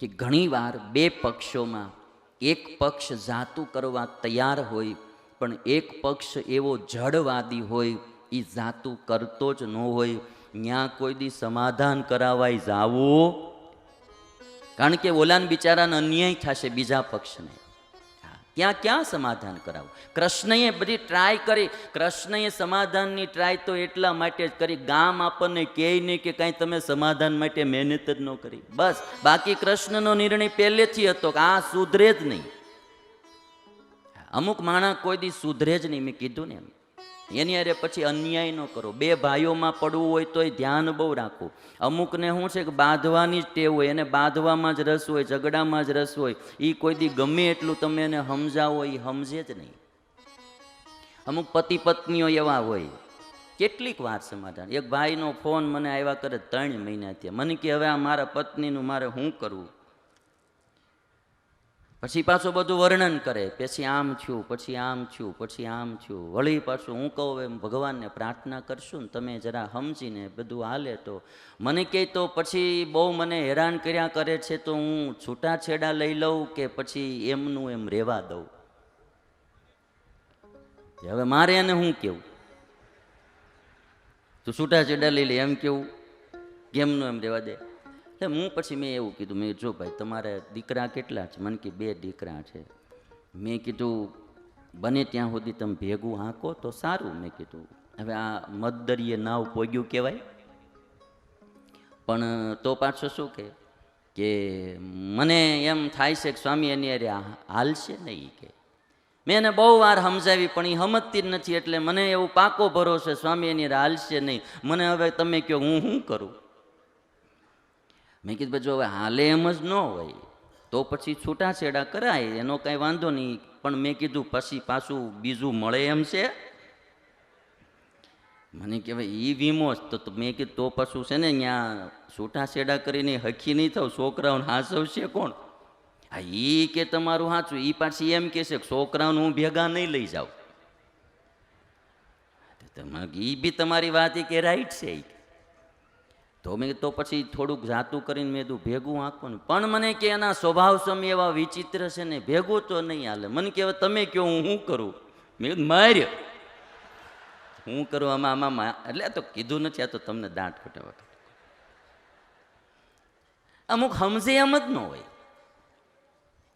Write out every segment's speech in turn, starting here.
કે ઘણીવાર બે પક્ષોમાં એક પક્ષ જાતું કરવા તૈયાર હોય, પણ એક પક્ષ એવો જડવાદી હોય એ જાતું કરતો જ ન હોય. ત્યાં કોઈ દી સમાધાન કરાવાય જાવું? કારણ કે ઓલાન બિચારાને અન્યાય થશે બીજા પક્ષને. ત્યાં ક્યાં સમાધાન કરાવું? કૃષ્ણએ બધી ટ્રાય કરી. કૃષ્ણએ સમાધાનની ટ્રાય તો એટલા માટે જ કરી. ગામ આપણને કહે નહીં કે કાંઈ તમે સમાધાન માટે મહેનત જ ન કરી. બસ. બાકી કૃષ્ણનો નિર્ણય પહેલેથી હતો કે આ સુધરે જ નહીં. અમુક માણસ કોઈ દી સુધરે જ નહીં. મેં કીધું ને એમ. એની અરે પછી અન્યાય ન કરો. બે ભાઈઓમાં પડવું હોય તોય ધ્યાન બહુ રાખવું. અમુકને શું છે કે બાંધવાની જ ટેવ હોય, એને બાંધવામાં જ રસ હોય, ઝઘડામાં જ રસ હોય. એ કોઈ દી ગમે એટલું તમે એને સમજાવો એ સમજે જ નહીં. અમુક પતિ પત્નીઓ એવા હોય. કેટલીક વાર સમાધાન. એક ભાઈનો ફોન મને આવ્યા કરે ત્રણ મહિના થયા. મને કે હવે આ મારા પત્નીનું મારે શું કરવું? પછી પાછું બધું વર્ણન કરે. પછી આમ થયું પછી આમ થયું પછી આમ થયું વળી પાછું હું કહું એમ ભગવાનને પ્રાર્થના કરશું ને તમે જરા સમજીને બધું હાલે તો. મને કહે તો પછી બહુ મને હેરાન કર્યા કરે છે તો હું છૂટાછેડા લઈ લઉં કે પછી એમનું એમ રહેવા દઉં? હવે મારે એને હું કેવું? તું છૂટાછેડા લઈ લે, એમ કેવું? કેમનું એમ રહેવા દે? એટલે હું પછી મેં એવું કીધું, મેં જો ભાઈ, તમારે દીકરા કેટલા છે? મને કે, બે દીકરા છે. મેં કીધું, બને ત્યાં સુધી તમે ભેગું હાંકો તો સારું. મેં કીધું, હવે આ મતદરીએ નાવ પોગ્યું કહેવાય. પણ તો પાછો શું કે કે મને એમ થાય છે કે સ્વામી એની અરે હાલશે નહીં કે. મેં એને બહુ વાર સમજાવી, પણ એ સમજતી જ નથી, એટલે મને એવું પાકો ભરોસે સ્વામી એની હાલશે નહીં. મને હવે તમે કહો, હું શું કરું? મેં કીધું જો હવે હાલે એમ જ ન હોય, તો પછી છૂટાછેડા કરાય, એનો કાંઈ વાંધો નહીં. પણ મેં કીધું, પછી પાછું બીજું મળે એમ છે? મને કહેવાય એ વીમો જ. તો મેં કીધું, તો પાછું છે ને ત્યાં છૂટાછેડા કરીને હખી નહીં થાવ, છોકરાઓને હાસવશે કોણ? હા એ કે તમારું સાચું એ પાછી એમ કે છોકરાઓને હું ભેગા નહીં લઈ જાઉં. એ બી તમારી વાત એ કે રાઈટ છે. તો મેં તો પછી થોડુંક જાતું કરીને મેં કીધું, ભેગું આંકવાનું પણ મને કે એના સ્વભાવ સમય એવા વિચિત્ર છે ને, ભેગું તો નહીં હાલે. મને કે તમે કહો, હું શું કરું? મેં કીધું, માર્યો. હું કરું, આમાં આમાં એટલે તો કીધું નથી, આ તો તમને દાંટ વખત અમુક સમજે એમ જ ન હોય.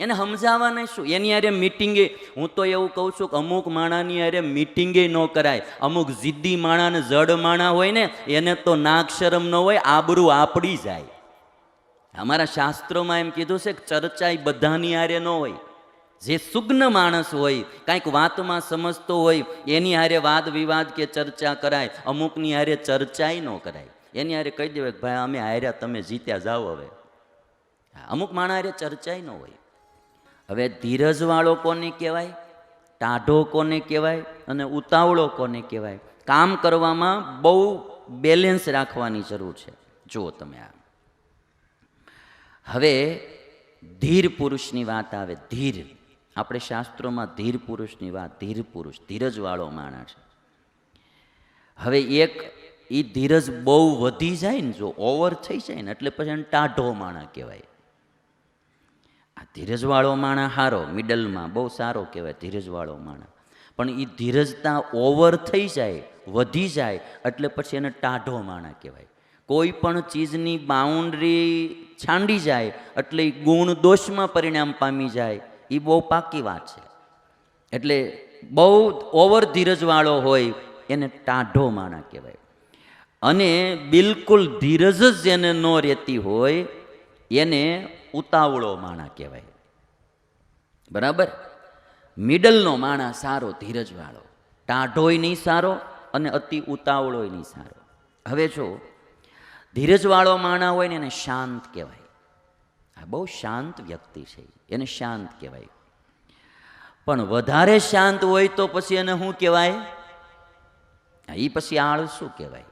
એને સમજાવવાના શું? એની હારે મિટિંગે હું તો એવું કહું છું કે અમુક માણાની હારે મિટિંગે ન કરાય. અમુક જિદ્દી માણા ને જડ માણા હોય ને, એને તો નાક શરમ ન હોય, આબરૂ આપડી જાય. અમારા શાસ્ત્રોમાં એમ કીધું છે કે ચર્ચા બધાની હારે ન હોય. જે સુગ્ન માણસ હોય, કાંઈક વાતમાં સમજતો હોય, એની હારે વાદ વિવાદ કે ચર્ચા કરાય, અમુકની હારે ચર્ચાય ન કરાય. એની હારે કહી દેવાય કે ભાઈ, અમે હાર્યા, તમે જીત્યા, જાઓ હવે. અમુક માણા હારે ચર્ચાય ન હોય. હવે ધીરજવાળો કોને કહેવાય? ટાઢો કોને કહેવાય? અને ઉતાવળો કોને કહેવાય? કામ કરવામાં બહુ બેલેન્સ રાખવાની જરૂર છે. જુઓ તમે આ. હવે ધીર પુરુષની વાત આવે. ધીર. આપણે શાસ્ત્રોમાં ધીર પુરુષની વાત, ધીર પુરુષ, ધીરજવાળો માણસ છે. હવે એક એ ધીરજ બહુ વધી જાય ને જો ઓવર થઈ જાય ને એટલે પછી ટાઢો માણા કહેવાય. આ ધીરજવાળો માણા સારો મિડલમાં બહુ સારો કહેવાય ધીરજવાળો માણા પણ એ ધીરજતા ઓવર થઈ જાય, વધી જાય, એટલે પછી એને ટાઢો માણા કહેવાય. કોઈ પણ ચીજની બાઉન્ડરી છાંડી જાય, એટલે ગુણ દોષમાં પરિણામ પામી જાય એ બહુ પાકી વાત છે. એટલે બહુ ઓવર ધીરજવાળો હોય, એને ટાઢો માણા કહેવાય. અને બિલકુલ ધીરજ જ એને ન રહેતી હોય, એને ઉતાવળો માણા કહેવાય. બરાબર? મિડલનો માણા સારો, ધીરજવાળો. ટાઢોય નહીં સારો અને અતિ ઉતાવળોય નહીં સારો. હવે જો, ધીરજવાળો માણા હોય ને એને શાંત કહેવાય. આ બહુ શાંત વ્યક્તિ છે એને શાંત કહેવાય. પણ વધારે શાંત હોય તો પછી એને શું કહેવાય? એ પછી આળસુ કહેવાય.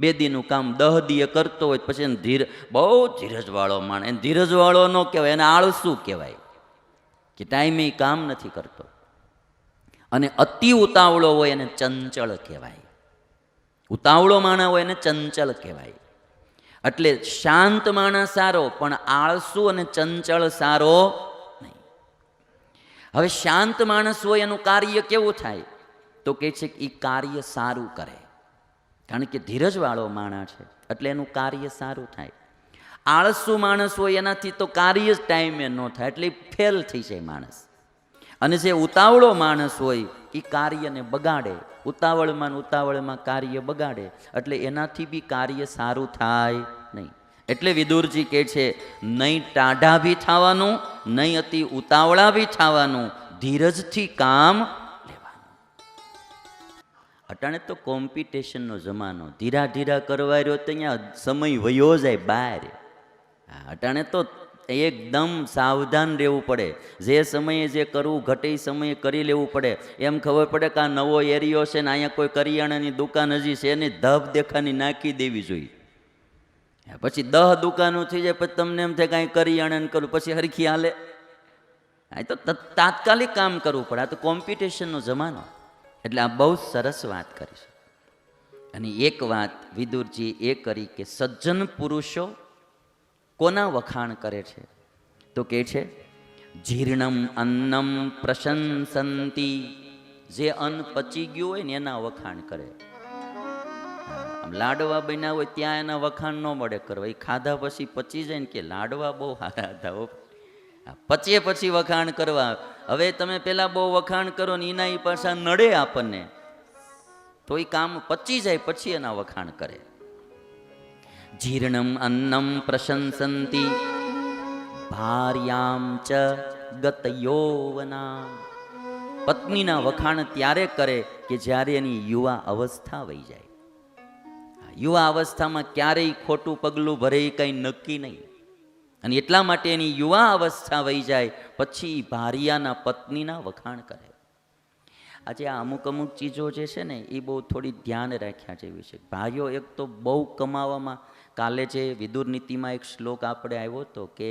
બે દીનું કામ દહ દીએ કરતો હોય પછી એને ધીર, બહુ ધીરજવાળો માણ. એને ધીરજવાળો ન કહેવાય, એને આળસુ કહેવાય. કે ટાઈમે કામ નથી કરતો. અને અતિ ઉતાવળો હોય એને ચંચળ કહેવાય. ઉતાવળો માણા હોય એને ચંચળ કહેવાય. એટલે શાંત માણસ સારો, પણ આળસુ અને ચંચળ સારો નહીં. હવે શાંત માણસ હોય એનું કાર્ય કેવું થાય? તો કે છે કે એ કાર્ય સારું કરે. કારણ કે ધીરજવાળો માણસ છે, એટલે એનું કાર્ય સારું થાય. આળસુ માણસ હોય એનાથી તો કાર્ય જ ટાઈમે ન થાય, એટલે ફેલ થઈ જાય માણસ. અને જે ઉતાવળો માણસ હોય એ કાર્યને બગાડે. ઉતાવળમાં ઉતાવળમાં કાર્ય બગાડે, એટલે એનાથી બી કાર્ય સારું થાય નહીં. એટલે વિદુરજી કહે છે, નહીં ટાઢા બી થવાનું, નહીં અતિ ઉતાવળા બી થવાનું, ધીરજથી કામ અટાણે તો કોમ્પિટિશનનો જમાનો. ધીરા ધીરા કરવા રહ્યો તો અહીંયા સમય વયો જાય બહાર. હા, અટાણે તો એકદમ સાવધાન રહેવું પડે. જે સમયે જે કરવું ઘટે સમયે કરી લેવું પડે. એમ ખબર પડે કે આ નવો એરિયો છે ને અહીંયા કોઈ કરિયાણાની દુકાન હજી છે એની ધબ દેખાની નાખી દેવી જોઈએ. પછી દહ દુકાનો થઈ જાય પછી તમને એમ થાય કાંઈ કરિયાણાને કરું પછી હરખી હાલે. આ તો તાત્કાલિક કામ કરવું પડે. આ તો કોમ્પિટિશનનો જમાનો. એટલે આ બહુ સરસ વાત કરી છે. અને એક વાત વિદુરજી એ કરી કે સજ્જન પુરુષો કોના વખાણ કરે છે? તો કે છે જીર્ણમ અન્નમ પ્રશંસંતી. જે અન્ન પચી ગયું હોય ને એના વખાણ કરે. લાડવા બન્યા હોય ત્યાં એના વખાણ ન મળે કરવા. એ ખાધા પછી પચી જાય ને કે લાડવા બહુ સારા હતા પચીએ પચે પછી વખાણ કરવા. હવે તમે પેલા બહુ વખાણ કરો ને એના એ પાછા નડે આપણને. તો એ કામ પચી જાય, પછી એના વખાણ કરે. જીર્ણમ અન્નમ પ્રશંસંતી. ભાર્યામ ચ ગતયોવના પત્નીના વખાણ ત્યારે કરે કે જ્યારે એની યુવા અવસ્થા વહી જાય. યુવા અવસ્થામાં ક્યારેય ખોટું પગલું ભરે કંઈ નક્કી નહીં. અને એટલા માટે એની યુવા અવસ્થા વહી જાય, પછી ભારિયાના પત્નીના વખાણ કરે. આજે આ અમુક અમુક ચીજો જે છે ને, એ બહુ થોડી ધ્યાન રાખ્યા જેવી છે. ભાઈઓ, એક તો બહુ કમાવામાં, કાલે જે વિદુર નીતિમાં એક શ્લોક આપણે આવ્યો હતો કે,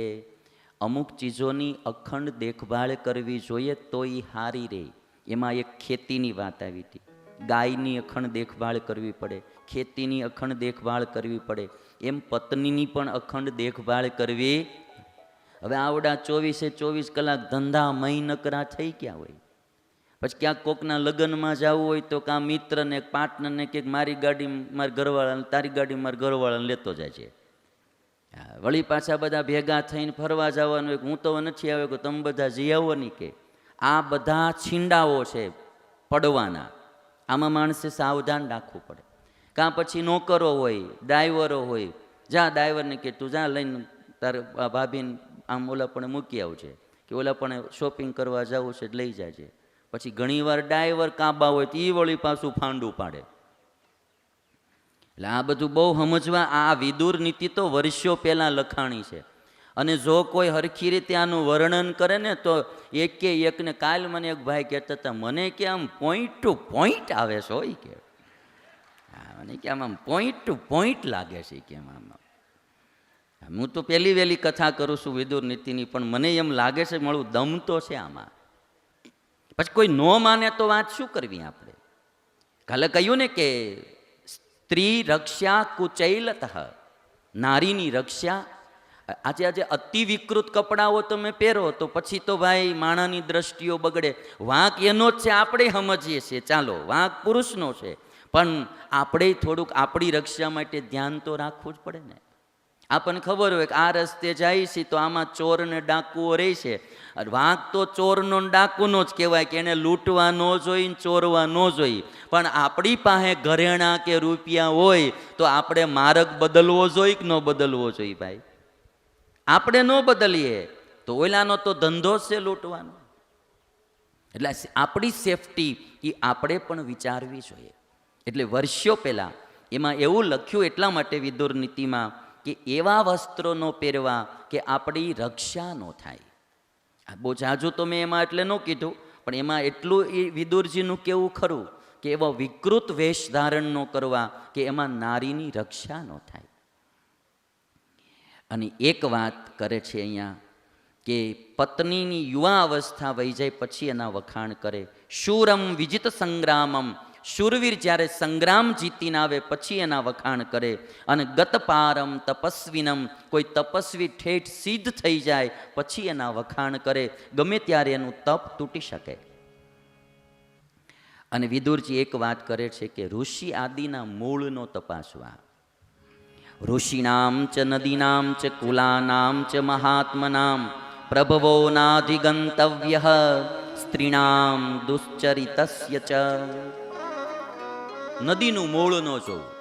અમુક ચીજોની અખંડ દેખભાળ કરવી જોઈએ તો એ હારી રહે એમાં એક ખેતીની વાત આવી હતી. ગાયની અખંડ દેખભાળ કરવી પડે, ખેતીની અખંડ દેખભાળ કરવી પડે. એમ પત્નીની પણ અખંડ દેખભાળ કરવી. હવે આવડા ચોવીસે ચોવીસ કલાક ધંધા મહી નકરા થઈ ગયા હોય. પછી ક્યાંક કોકના લગ્નમાં જવું હોય તો કાં મિત્રને, પાર્ટનરને કે મારી ગાડી મારા ઘરવાળાને, તારી ગાડી મારા ઘરવાળાને લેતો જાય છે. વળી પાછા બધા ભેગા થઈને ફરવા જવાનું હોય હું તો નથી આવ્યો કે તમે બધા જઈ આવો નહીં કે. આ બધા છીંડાઓ છે પડવાના. આમાં માણસે સાવધાન રાખવું પડે. કાં પછી નોકરો હોય, ડ્રાઈવરો હોય, જા ડ્રાઈવરને કે તું જા લઈને તારે ભાભીને આમ ઓલા પણ મૂકી આવજે, કે ઓલા પણ શોપિંગ કરવા જવું છે લઈ જાજે. પછી ઘણીવાર ડ્રાઈવર કાબા હોય તો એ વળી પાછું ફાંડું પાડે. એટલે આ બધું બહુ સમજવા, આ વિદુર નીતિ તો વર્ષો પહેલાં લખાણી છે. અને જો કોઈ હરખી રીતે આનું વર્ણન કરે ને તો એકે એકને કાલ મને એક ભાઈ કહેતા હતા, મને કે આમ પોઈન્ટ ટુ પોઈન્ટ આવે છે, હોય કે? મને કે આમ પોઈન્ટ ટુ પોઈન્ટ લાગે છે કે આમ. હું તો પહેલી વહેલી કથા કરું છું વિદુર નીતિની, પણ મને એમ લાગે છે મળું દમ તો છે આમાં. પછી કોઈ ન માને તો વાત શું કરવી આપણે? કાલે કહ્યું ને કે સ્ત્રી રક્ષા કુચૈલત, નારીની રક્ષા. આજે આજે અતિ વિકૃત કપડાઓ તમે પહેરો તો પછી તો ભાઈ માણાની દ્રષ્ટિઓ બગડે. વાંક એનો જ છે, આપણે સમજીએ છીએ. ચાલો, વાંક પુરુષનો છે. પણ આપણે થોડુંક આપણી રક્ષા માટે ધ્યાન તો રાખવું જ પડે ને. આપણને ખબર હોય કે આ રસ્તે જાય છે તો આમાં ચોર ને ડાકુઓ રહે છે વાંક તો ચોરનો ડાકુનો જ કહેવાય કે એને લૂંટવા ન જોઈએ ચોરવા ન જોઈએ પણ આપણી પાસે ઘરેણા કે રૂપિયા હોય તો આપણે માર્ગ બદલવો જોઈ કે ન બદલવો જોઈએ ભાઈ? આપણે ન બદલીએ તો ઓલાનો તો ધંધો છે લૂંટવાનો. એટલે આપણી સેફટી એ આપણે પણ વિચારવી જોઈએ. એટલે વર્ષો પહેલાં એમાં એવું લખ્યું એટલા માટે વિદુર નીતિમાં કે એવા વસ્ત્રો ન પહેરવા કે આપણી રક્ષા ન થાય. આ બહુ જાજુ તો મેં એમાં એટલે ન કીધું, પણ એમાં એટલું એ વિદુરજીનું કેવું ખરું કે એવા વિકૃત વેશ ધારણ ન કરવા કે એમાં નારીની રક્ષા ન થાય. અને એક વાત કરે છે અહીંયા કે પત્નીની યુવા અવસ્થા વહી જાય પછી એના વખાણ કરે. શૂરમ વિજિત સંગ્રામમ શૂરવીર જ્યારે સંગ્રામ જીતીને આવે, પછી એના વખાણ કરે અને ગતપારમ તપસ્વીનમ, કોઈ તપસ્વી ઠેઠ સિદ્ધ થઈ જાય, પછી એના વખાણ કરે. ગમે ત્યારે એનું તપ તૂટી શકે. અને વિદુરજી એક વાત કરે છે કે ઋષિ આદિના મૂળનો તપાસવા. ઋષિનામ ચ નદીનામ ચ કુલાનામ ચ મહાત્મનામ પ્રભવોનાધિગંતવ્ય સ્ત્રીણામ દુશ્ચરિતસ્ય ચ. નદીનું મૂળ ન જોવું.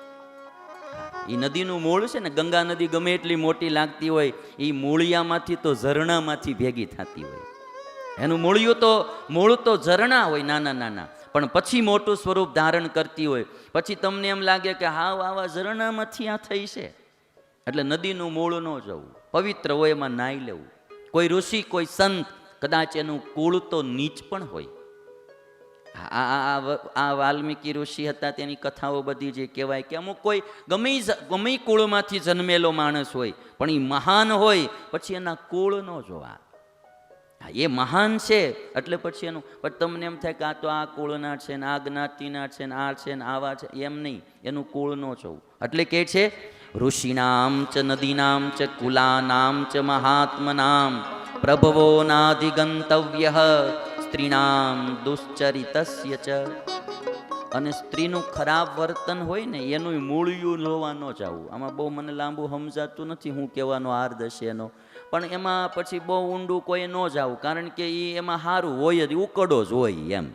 એ નદીનું મૂળ છે ને, ગંગા નદી ગમે એટલી મોટી લાગતી હોય એ મૂળિયામાંથી તો ઝરણામાંથી ભેગી થતી હોય. એનું મૂળિયું તો, મૂળ તો ઝરણા હોય નાના નાના, પણ પછી મોટું સ્વરૂપ ધારણ કરતી હોય. પછી તમને એમ લાગે કે હાવ આવા ઝરણામાંથી આ થઈ છે. એટલે નદીનું મૂળ ન જવું. પવિત્ર હોય એમાં નાહી લેવું. કોઈ ઋષિ, કોઈ સંત, કદાચ એનું કુળ તો નીચ પણ હોય. આ, આ- વાલ્મીકી ઋષિ હતા, તેની કથાઓ બધી જે કહેવાય કે અમુક કોઈ ગમે ગમે કુળમાંથી જન્મેલો માણસ હોય, પણ એ મહાન હોય, પછી એના કુળ ન જોવા. એ મહાન છે, એટલે પછી એનું, પણ તમને એમ થાય કે આ તો આ કુળના છે ને, આ જ્ઞાતિના છે ને, આ છે ને, આવા છે, એમ નહીં, એનું કુળ ન જોવું. એટલે કે છે, ઋષિનામ ચ, નદીનામ ચ, કુલાનામ ચ, મહાત્મનામ પ્રભવોનાધિગંતવ્ય સ્ત્રીણામ દુશ્ચરિતસ્ય અને સ્ત્રીનું ખરાબ વર્તન હોય ને, એનું મૂળિયું લોવા ન જવું. આમાં બહુ મને લાંબુ સમજાતું નથી હું કહેવાનો આર્દ હશે એનો. પણ એમાં પછી બહુ ઊંડું કોઈ ન જાવું, કારણ કે એ એમાં સારું હોય જ ઉકડો જ હોય એમ.